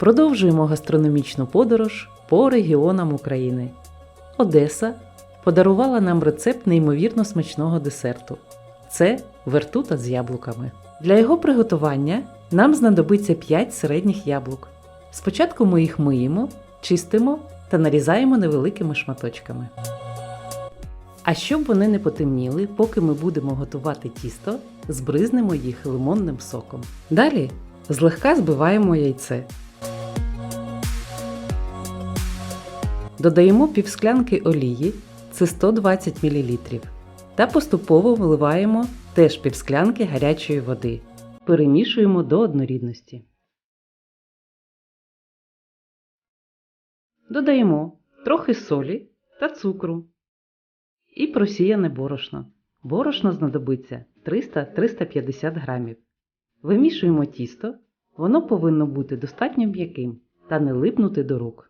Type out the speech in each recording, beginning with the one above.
Продовжуємо гастрономічну подорож по регіонам України. Одеса подарувала нам рецепт неймовірно смачного десерту. Це вертута з яблуками. Для його приготування нам знадобиться 5 середніх яблук. Спочатку ми їх миємо, чистимо та нарізаємо невеликими шматочками. А щоб вони не потемніли, поки ми будемо готувати тісто, збризнемо їх лимонним соком. Далі злегка збиваємо яйце. Додаємо півсклянки олії, це 120 мл, та поступово виливаємо теж півсклянки гарячої води. Перемішуємо до однорідності. Додаємо трохи солі та цукру і просіяне борошно. Борошно знадобиться 300-350 грамів. Вимішуємо тісто, воно повинно бути достатньо м'яким та не липнути до рук.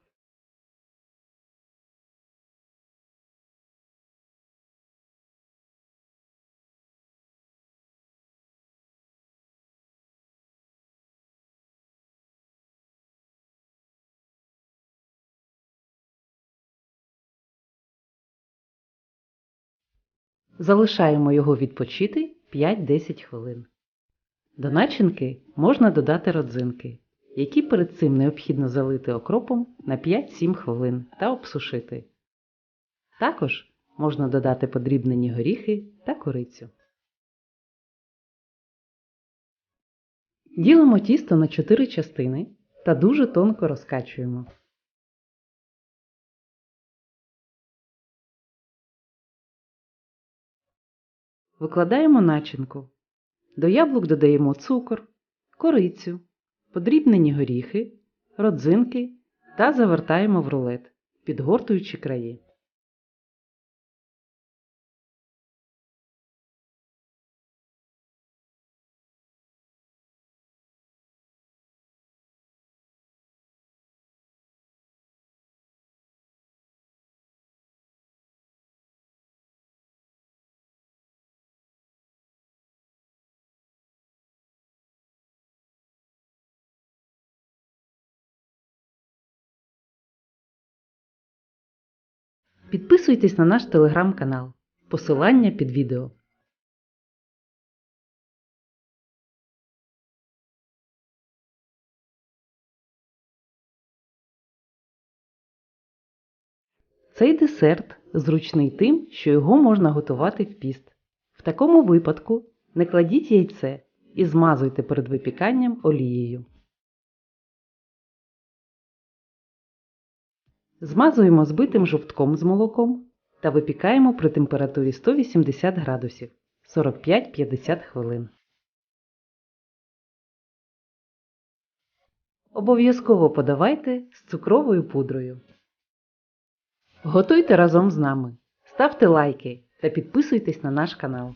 Залишаємо його відпочити 5-10 хвилин. До начинки можна додати родзинки, які перед цим необхідно залити окропом на 5-7 хвилин та обсушити. Також можна додати подрібнені горіхи та корицю. Ділимо тісто на 4 частини та дуже тонко розкачуємо. Викладаємо начинку. До яблук додаємо цукор, корицю, подрібнені горіхи, родзинки та завертаємо в рулет, підгортуючи краї. Підписуйтесь на наш телеграм-канал. Посилання під відео. Цей десерт зручний тим, що його можна готувати в піст. В такому випадку не кладіть яйце і змазуйте перед випіканням олією. Змазуємо збитим жовтком з молоком та випікаємо при температурі 180 градусів 45-50 хвилин. Обов'язково подавайте з цукровою пудрою. Готуйте разом з нами. Ставте лайки та підписуйтесь на наш канал.